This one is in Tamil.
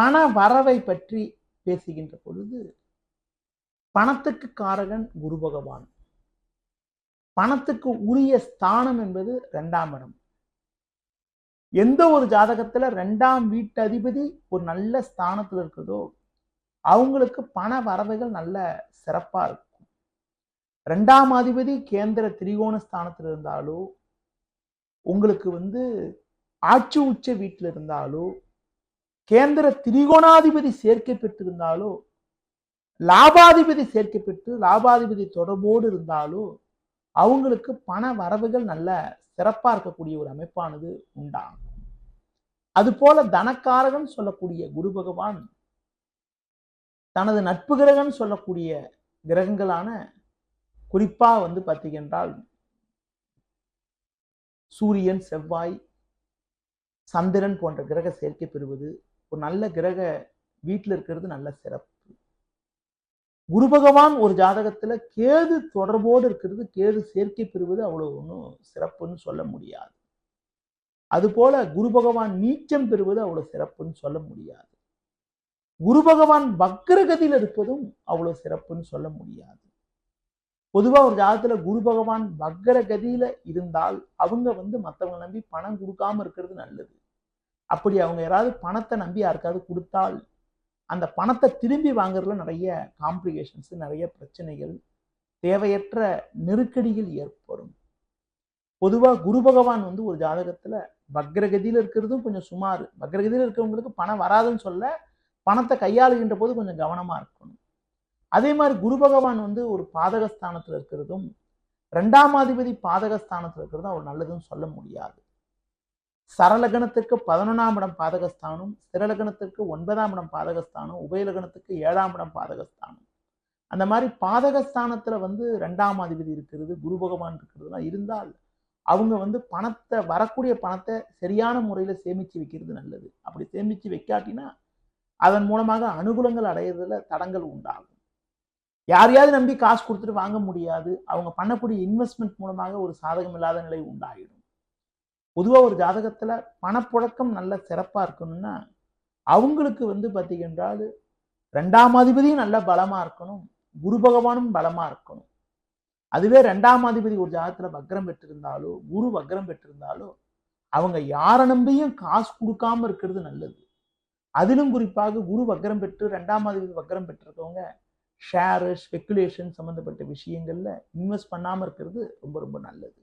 பண வரவை பற்றி பேசுகின்ற பொழுது பணத்துக்கு காரகன் குரு பகவான். பணத்துக்கு உரிய ஸ்தானம் என்பது ரெண்டாம் இடம். எந்த ஒரு ஜாதகத்துல ரெண்டாம் வீட்டு அதிபதி ஒரு நல்ல ஸ்தானத்துல இருக்குதோ அவங்களுக்கு பண வரவைகள் நல்ல சிறப்பா இருக்கும். ரெண்டாம் அதிபதி கேந்திர திரிகோண ஸ்தானத்துல இருந்தாலோ உங்களுக்கு வந்து ஆட்சி உச்ச வீட்டில் இருந்தாலோ கேந்திர திரிகோணாதிபதி சேர்க்கை பெற்றிருந்தாலோ லாபாதிபதி சேர்க்கை பெற்று லாபாதிபதி தொடர்போடு இருந்தாலோ அவங்களுக்கு பண வரவுகள் நல்ல சிறப்பாக இருக்கக்கூடிய ஒரு அமைப்பானது உண்டாகும். அதுபோல தனக்காரகன் சொல்லக்கூடிய குரு பகவான் தனது நட்பு கிரகன் சொல்லக்கூடிய கிரகங்களான குறிப்பாக வந்து பார்த்தீங்கன்றால் சூரியன் செவ்வாய் சந்திரன் போன்ற கிரக சேர்க்கை பெறுவது ஒரு நல்ல கிரக வீட்டில் இருக்கிறது நல்ல சிறப்பு. குரு பகவான் ஒரு ஜாதகத்துல கேது தொடர்போடு இருக்கிறது கேது சேர்க்கை பெறுவது அவ்வளவு ஒன்றும் சிறப்புன்னு சொல்ல முடியாது. அதுபோல குரு பகவான் நீச்சம் பெறுவது அவ்வளவு சிறப்புன்னு சொல்ல முடியாது. குரு பகவான் வக்ரகதியில் இருப்பதும் அவ்வளவு சிறப்புன்னு சொல்ல முடியாது. பொதுவா ஒரு ஜாதகத்துல குரு பகவான் வக்ரகதியில இருந்தால் அவங்க வந்து மற்றவங்களை நம்பி பணம் கொடுக்காம இருக்கிறது நல்லது. அப்படி அவங்க யாராவது பணத்தை நம்பி யாருக்காவது கொடுத்தால் அந்த பணத்தை திரும்பி வாங்குறதுல நிறைய காம்ப்ளிகேஷன்ஸ் நிறைய பிரச்சனைகள் தேவையற்ற நெருக்கடிகள் ஏற்படும். பொதுவாக குரு பகவான் வந்து ஒரு ஜாதகத்தில் வக்ரகதியில் இருக்கிறதும் கொஞ்சம் சுமார். வக்ரகதியில் இருக்கிறவங்களுக்கு பணம் வராதுன்னு சொல்ல பணத்தை கையாளுகின்ற போது கொஞ்சம் கவனமாக இருக்கணும். அதே மாதிரி குரு பகவான் வந்து ஒரு பாதகஸ்தானத்தில் இருக்கிறதும் ரெண்டாம் அதிபதி பாதகஸ்தானத்தில் இருக்கிறதும் அவர் நல்லதுன்னு சொல்ல முடியாது. சரலகணத்திற்கு பதினொன்றாம் இடம் பாதகஸ்தானம் சிறலகணத்திற்கு ஒன்பதாம் இடம் பாதகஸ்தானம் உபயலகணத்துக்கு ஏழாம் இடம் பாதகஸ்தானம். அந்த மாதிரி பாதகஸ்தானத்துல வந்து ரெண்டாம் அதிபதி இருக்கிறது குரு பகவான் இருக்கிறதுலாம் இருந்தால் அவங்க வந்து பணத்தை வரக்கூடிய பணத்தை சரியான முறையில் சேமிச்சு வைக்கிறது நல்லது. அப்படி சேமித்து வைக்காட்டினா அதன் மூலமாக அனுகூலங்கள் அடையிறதுல தடங்கள் உண்டாகும். யாரையாவது நம்பி காசு கொடுத்துட்டு வாங்க முடியாது. அவங்க பண்ணக்கூடிய இன்வெஸ்ட்மெண்ட் மூலமாக ஒரு சாதகம் இல்லாத நிலை உண்டாகிடும் பொதுவாக ஒரு ஜாதகத்தில் பணப்புழக்கம் நல்ல சிறப்பாக இருக்கணும்னா அவங்களுக்கு வந்து பார்த்தீங்கன்றால் ரெண்டாம் அதிபதியும் நல்ல பலமாக இருக்கணும் குரு பகவானும் பலமாக இருக்கணும். அதுவே ரெண்டாம் அதிபதி ஒரு ஜாதகத்தில் வக்ரம் பெற்றிருந்தாலோ குரு வக்ரம் பெற்றிருந்தாலோ அவங்க யாரை நம்பியும் காசு கொடுக்காம இருக்கிறது நல்லது. அதிலும் குறிப்பாக குரு வக்ரம் பெற்று ரெண்டாம் அதிபதி வக்ரம் பெற்றிருக்கவங்க ஷேரு ஸ்பெக்குலேஷன் சம்மந்தப்பட்ட விஷயங்களில் இன்வெஸ்ட் பண்ணாமல் இருக்கிறது ரொம்ப ரொம்ப நல்லது.